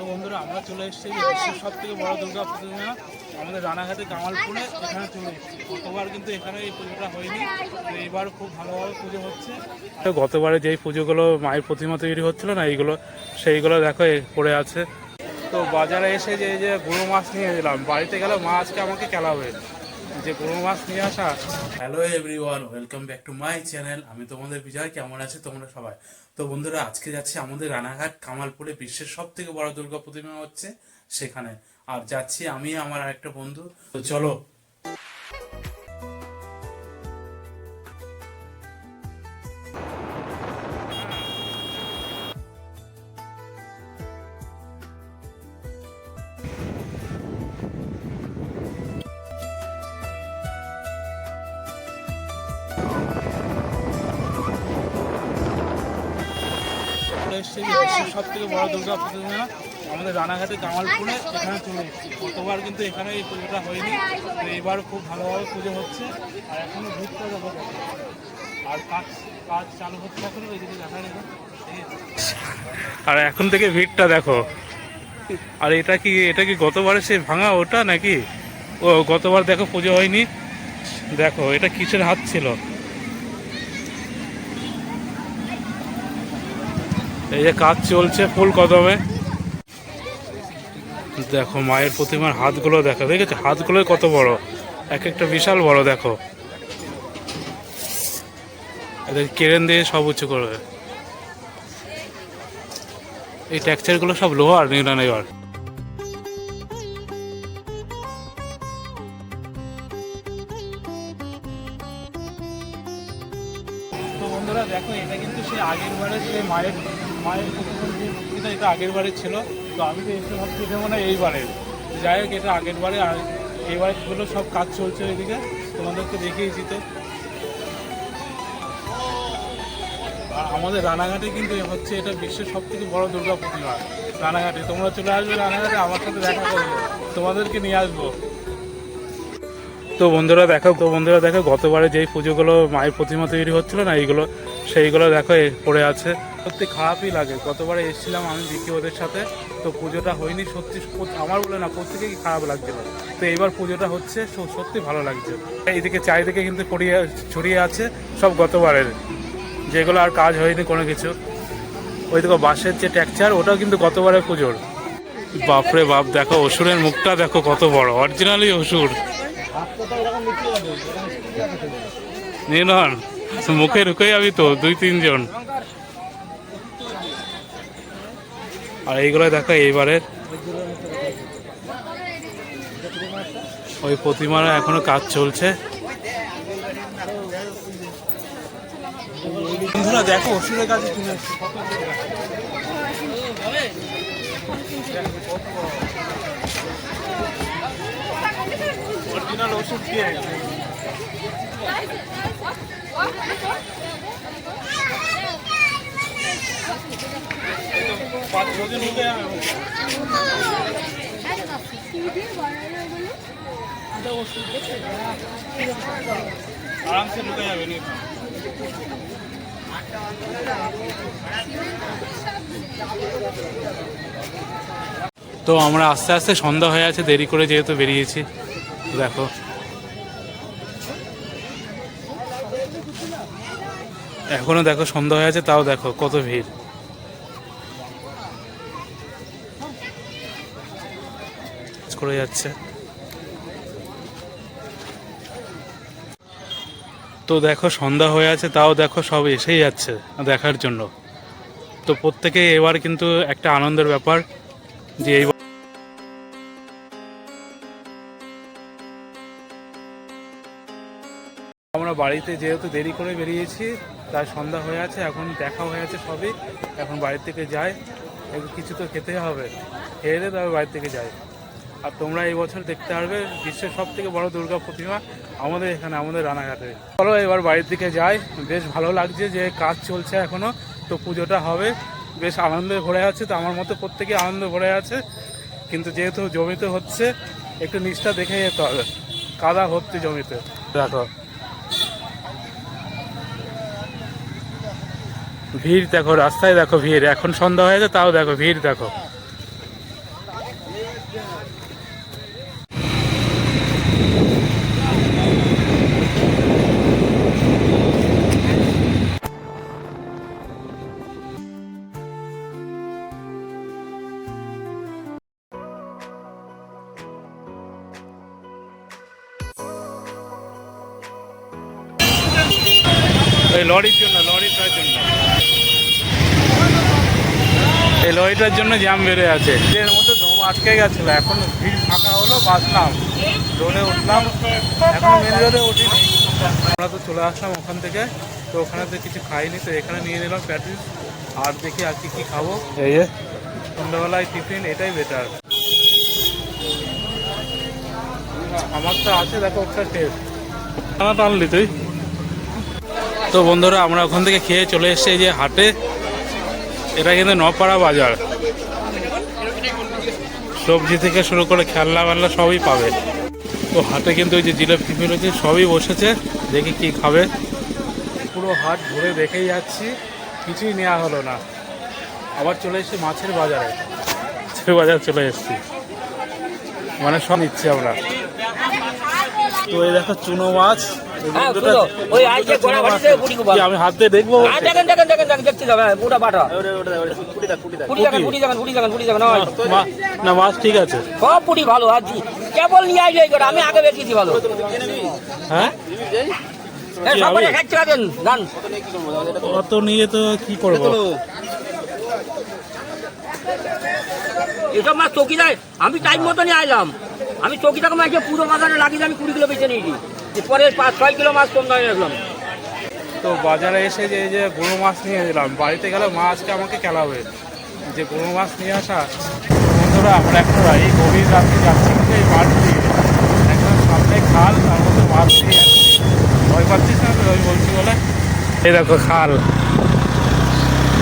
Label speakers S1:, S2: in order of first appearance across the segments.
S1: তো বন্ধুরা আমরা চলে এসেছি বিশ্বের সব থেকে বড় দুর্গা প্রতিমা আমাদের রানাঘাটে কামালপুরে এখানে চলে এসেছি। গতবার কিন্তু এখানে এই পুজোটা হয়নি তো এইবার খুব ভালোভাবে পুজো হচ্ছে। তো গতবারে যেই পুজোগুলো মায়ের প্রতিমা তৈরি হচ্ছিল না এইগুলো সেইগুলো দেখো পড়ে আছে। তো বাজারে এসে যে এই যে গুঁড়ো মাছ নিয়ে এলাম বাড়িতে গেলে মা আজকে আমাকে খেলাবে যে গুঁড়ো মাছ নিয়ে আসা। Hello everyone welcome back to my channel আমি তোমাদের বিজয়, কেমন আছে তোমরা সবাই? তো বন্ধুরা, আজকে যাচ্ছি আমাদের রানাঘাট কামালপুরে, বিশ্বের সব থেকে বড় দুর্গা প্রতিমা হচ্ছে সেখানে। আর যাচ্ছি আমি, আমার আরেকটা বন্ধু। তো চলো এসেছি বিশ্বের সব থেকে বড় দুর্গা প্রতিমা আমাদের রানাঘাটে কামালপুরে এখানে চলে এসেছি। গতবার কিন্তু এখানে এই পুজোটা হয়নি। এইবার খুব ভালোভাবে পুজো হচ্ছে। আর এখনও ভিড়টা দেখো আর কাজ কাজ চালু হচ্ছে এখন ওই দিকে দেখা নেই আর এখন থেকে ভিড়টা দেখো। আর এটা কি এটা কি গতবারে সে ভাঙা ওটা নাকি? ও, গতবার দেখো পুজো হয়নি। দেখো, এটা কিসের হাত ছিল? এই যে কাজ চলছে ফুল কদমে। দেখো মায়ের প্রতিমার হাতগুলো দেখো, দেখেছ? হাতগুলোই কত বড়। এক একটা বিশাল বড়, দেখো। এদের কেরেন দিয়ে সব উঁচু করবে এই টেক্সচারগুলো সব লোহার বন্ধুরা, দেখো, এটা কিন্তু সেই আগের বারে সেই মায়ের মায়ের যে এটা আগের বারে ছিল, তো আমি তো এসে ভাবছি এটা মানে এইবারের যাই হোক, এটা আগের বারে, আর এইবারগুলো সব কাজ চলছে এদিকে তোমাদেরকে দেখিয়েছি তো। আমাদের রানাঘাটে কিন্তু হচ্ছে, এটা বিশ্বের সব থেকে বড় দুর্গা প্রতিমা রানাঘাটে, তোমরা চলে আসবে রানাঘাটে, আমার সাথে দেখা করবে। তোমাদেরকে নিয়ে আসব। তো বন্ধুরা দেখো, তো বন্ধুরা দেখো, গতবারে যেই পুজোগুলো মায়ের প্রতিমা তৈরি হচ্ছিল না, এইগুলো, সেইগুলো দেখো পড়ে আছে। সত্যি খারাপই লাগে। গতবারে এসেছিলাম আমি দেখি ওদের সাথে। তো পুজোটা হয়নি, সত্যি আমার বলে না প্রত্যেকেই খারাপ লাগছিল। তো এইবার পুজোটা হচ্ছে সত্যি ভালো লাগছে। এইদিকে, চারিদিকে কিন্তু পড়িয়ে, ছড়িয়ে আছে সব গতবারের। যেগুলো আর কাজ হয়নি কোনো কিছু। ওই দেখো, বাঁশের যে টেক্সচার ওটাও কিন্তু গতবারের পুজোর। বাপরে বাপ, দেখো, অসুরের মুখটা দেখো কত বড়। অরিজিনালি অসুর। নির্নন মুখে ঢুকে যাবি তো, দুই, তিনজন। আর এইগুলো দেখো এইবারের ওই প্রতিমার এখনও কাজ চলছে। দেখো অরিজিনাল ওষুধ গেছে। আরামসে ঢুকে যাবে তো আমরা আস্তে আস্তে সন্ধ্যা হয়ে আছে, দেরি করে যেহেতু বেরিয়েছি। দেখো। এখনও দেখো, সন্ধ্যা হয়ে আছে, তাও দেখো, কত ভিড়। করে যাচ্ছে। তো দেখো, সন্ধ্যা হয়ে আছে, তাও দেখো, সব এসেই যাচ্ছে দেখার জন্য। তো প্রত্যেকে এবার কিন্তু একটা আনন্দের ব্যাপার যে এই আমরা বাড়িতে যেহেতু দেরি করে বেরিয়েছি, তাই সন্ধ্যা হয়ে আছে, এখন দেখা হয়ে আছে সবই। এখন বাড়ির থেকে যাই কিছু তো খেতে হবে। খেয়ে দিয়ে তবে বাড়ির থেকে যাই। আর তোমরা এই বছর দেখতে পারবে, বিশ্বের সব থেকে বড় দুর্গা প্রতিমা আমাদের এখানে, আমাদের রানাঘাটে। চলো এবার বাড়ির দিকে যাই। বেশ ভালো লাগছে যে কাজ চলছে এখনও, তো পুজোটা হবে। বেশ আনন্দে ভরে আছে, তো আমার মতো প্রত্যেকে আনন্দ ভরে আছে। কিন্তু যেহেতু জমিতে হচ্ছে, একটু নিষ্ঠা দেখে যেতে হবে। কাদা ভর্তি জমিতে। দেখো ভিড় দেখো রাস্তায় দেখো ভিড়। এখন সন্ধ্যা হয়েছে তাও দেখো ভিড় দেখো। এই লরির জন্য লরিটার জন্য। এই লরিটার জন্য জ্যাম বেড়ে আছে। এর মধ্যে দম আটকে গেছিল এখন ভিড় ফাঁকা হলো বাসলাম রোডে উঠলাম এখন মেন রোডে উঠিনি। আমরা তো চলে আসলাম ওখান থেকে তো ওখানে তো কিছু খাইনি তো এখানে নিয়ে নিলাম প্যাটিস আর দেখি আর কি কি খাব। এই যে। সন্ধ্যাবেলায় টিফিন এটাই বেটার আমার তো আছে দেখো একটা টেস্ট খানা তো আনলি তুই? তো বন্ধুরা, আমরা ওখান থেকে খেয়ে চলে এসেছি যে হাটে। এটা কিন্তু নপাড়া বাজার। সবজি থেকে শুরু করে খেলনা মেলনা সবই পাবে। তো হাটে কিন্তু ওই যে জিলাপি রয়েছে সবই বসেছে। দেখি কি খাবে। পুরো হাট ঘুরে দেখেই যাচ্ছি। কিছুই নেওয়া হলো না। আবার চলে এসেছি মাছের বাজারে। মাছের বাজার চলে এসেছি। মানে সব নিচ্ছি আমরা। তো এই দেখো চুনো মাছ।
S2: হ্যাঁ,
S1: আমি হাত দিয়ে দেখব?
S2: দেখেন দেখেন দেখেন দেখেন বাটা। দেখেন
S1: না মাছ ঠিক আছে।
S2: সব পুরি ভালো আর কেবল নিয়ে করে, আমি আগে ভালো।
S1: হ্যাঁ? অত নিয়ে তো কি করব?
S2: এসব মাছ চকি দেয় আমি টাইম মতো নিয়ে আইলাম। আমি চকিটাকে মাছ পুরো বাজারে লাগিয়ে আমি কুড়ি কিলো বেঁচে নিয়েছি। পরে পাঁচ ছয় কিলো মাছ কম দামে রাখলাম।
S1: তো বাজারে এসে যে এই যে গরু মাছ নিয়ে দিলাম বাড়িতে গেলে মা আজকে আমাকে খেলাবে। যে গরু মাছ নিয়ে আসা বন্ধুরা আমরা এখন এই গভীর রাত্রে যাচ্ছি কিন্তু এই দিয়ে। একদম সামনে খাল তার মধ্যে মাছ যাচ্ছি ভয় পাচ্ছিস না আমি বলছি বলে। এই দেখো খাল।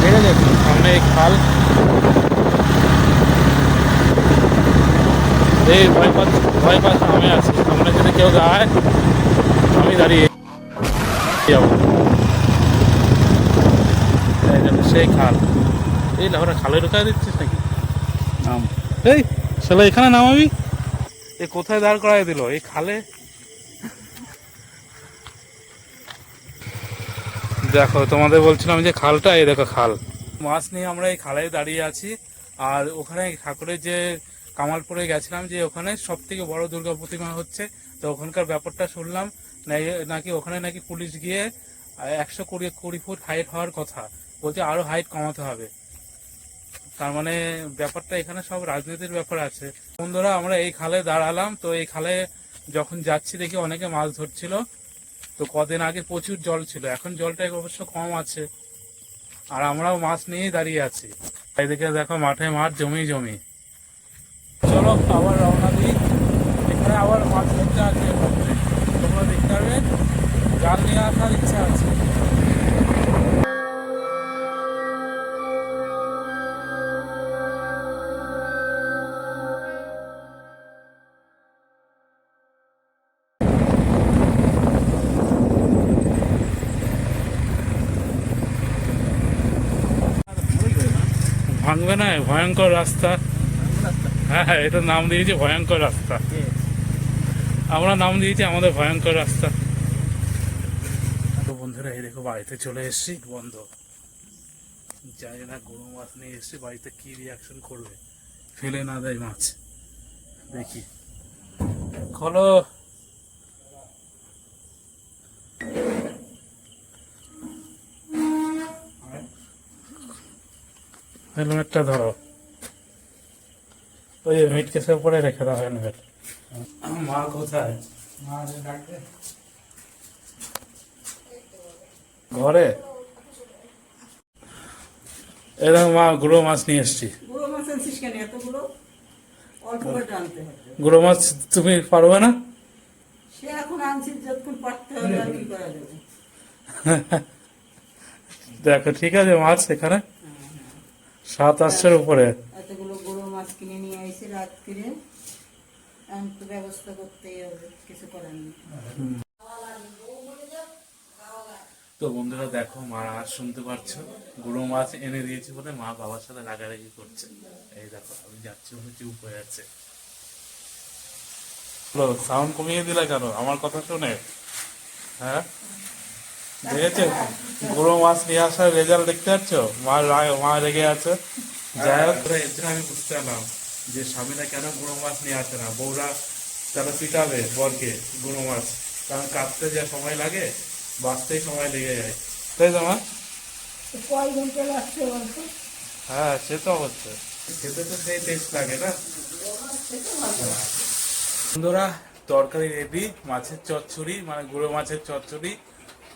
S1: ঠিক আছে সামনে এই খাল। এই ভয় পাচ্ছি ভয় পাচ্ছি আমি আছি। সামনে যদি কেউ যায় দাঁড়িয়ে যাব। দেখো, সেই খাল। এই লাহোরা খালে ঢুকাই দিচ্ছিস নাকি? নাম। এই শালা এখানে নামাবি এ কোথায় দাঁড় করাই দিল? এই খালে? দেখো তোমাদের বলছিলাম যে খালটা এই দেখো খাল। মাছ নিয়ে আমরা এই খালে দাঁড়িয়ে আছি। আর ওখানে ঠাকুরের যে কামালপুরে গেছিলাম যে ওখানে সব থেকে বড় দুর্গা প্রতিমা হচ্ছে তো ওখানকার ব্যাপারটা শুনলাম। নাকি ওখানে নাকি পুলিশ গিয়ে একশো কুড়ি কুড়ি ফুট হাইট হওয়ার কথা। বলছে আরও হাইট কমাতে হবে। তার মানে ব্যাপারটা এখানে সব রাজনীতির ব্যাপার আছে। বন্ধুরা, আমরা এই খালে দাঁড়ালাম। তো এই খালে যখন যাচ্ছি দেখি অনেকে মাছ ধরছিল। তো কদিন আগে প্রচুর জল ছিল। এখন জলটা অবশ্য কম আছে। আর আমরাও মাছ নিয়েই দাঁড়িয়ে আছি। এদিকে দেখো মাঠে মাঠ, জমি জমি। চলো, আবার রওনা দিই। এখানে আবার মাছ ধরতে আছে ভাবছি। তোমরা দেখতে পারবে নিয়ে ইচ্ছা আছে ভাঙবে না ভয়ঙ্কর রাস্তা। হ্যাঁ হ্যাঁ এটার নাম দিয়েছি ভয়ঙ্কর রাস্তা। আমরা নাম দিয়েছি আমাদের ভয়ঙ্কর রাস্তা। বন্ধুরা এই দেখো বাড়িতে চলে এসেছি বন্ধ। জানি না গরু মাছ নিয়ে এসেছি বাড়িতে কি রিয়াকশন করবে? ফেলে না দেয় মাছ। দেখি। খোলো। হেলমেটটা ধরো। ওই যে মিট কেসের উপরে রেখে দাও হেলমেট। মা কোথায়? ঘরে? এরকম মা গুঁড়ো মাছ নিয়ে এসছি।
S3: গুঁড়ো মাছ কেন?
S1: তুমি পারবে না? দেখো ঠিক আছে মাছ এখানে। সাত আটশোর উপরে।
S3: এতগুলো গুঁড়ো মাছ কিনে নিয়ে আইসি রাত তো ব্যবস্থা করতেই হবে কিছু করার নেই।
S1: তো বন্ধুরা দেখো, মা আর শুনতে পারছ? গুঁড়ো মাছ এনে দিয়েছি বলে মা বাবার সাথে রাগারাগি করছে। এই দেখো, আমি যাচ্ছি বলে চুপ হয়ে যাচ্ছে সাউন্ড কমিয়ে দিলে কেন? আমার কথা শুনে? হ্যাঁ? দেখেছ? গুঁড়ো মাছ নিয়ে আসার রেজাল্ট দেখতে পাচ্ছ? মা মা রেগে আছে। যাই হোক। এর জন্য আমি বুঝতে পারলাম যে স্বামীরা কেন গুঁড়ো মাছ নিয়ে আসে না। বউরা তারা পিটাবে বরকে গুঁড়ো মাছ। কারণ কাটতে যা সময় লাগে বাঁচতেই সময় লেগে যায়। তাই তো মা?
S3: কয় ঘণ্টা লাগছে বলতো?
S1: হ্যাঁ সে তো অবশ্যই। খেতে তো সেই টেস্ট লাগে না? বন্ধুরা তরকারি রেডি মাছের চচ্চড়ি মানে গুঁড়ো মাছের চচ্চড়ি।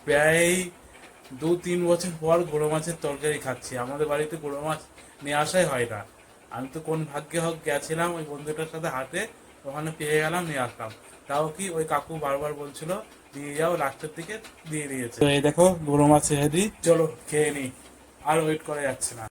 S1: প্রায় দু তিন বছর পর গুঁড়ো মাছের তরকারি খাচ্ছি। আমাদের বাড়িতে গুঁড়ো মাছ নিয়ে আসাই হয় না। আমি তো কোন ভাগ্যে হোক গেছিলাম ওই বন্ধুটার সাথে হাটে ওখানে পেয়ে গেলাম নিয়ে আসলাম। তাও কি ওই কাকু বারবার বলছিল দিয়ে যাও লাস্টের দিকে দিয়ে দিয়েছে। তো এই দেখো গরম মাছ হেডি চলো খেয়ে নি। আর ওয়েট করা যাচ্ছে না।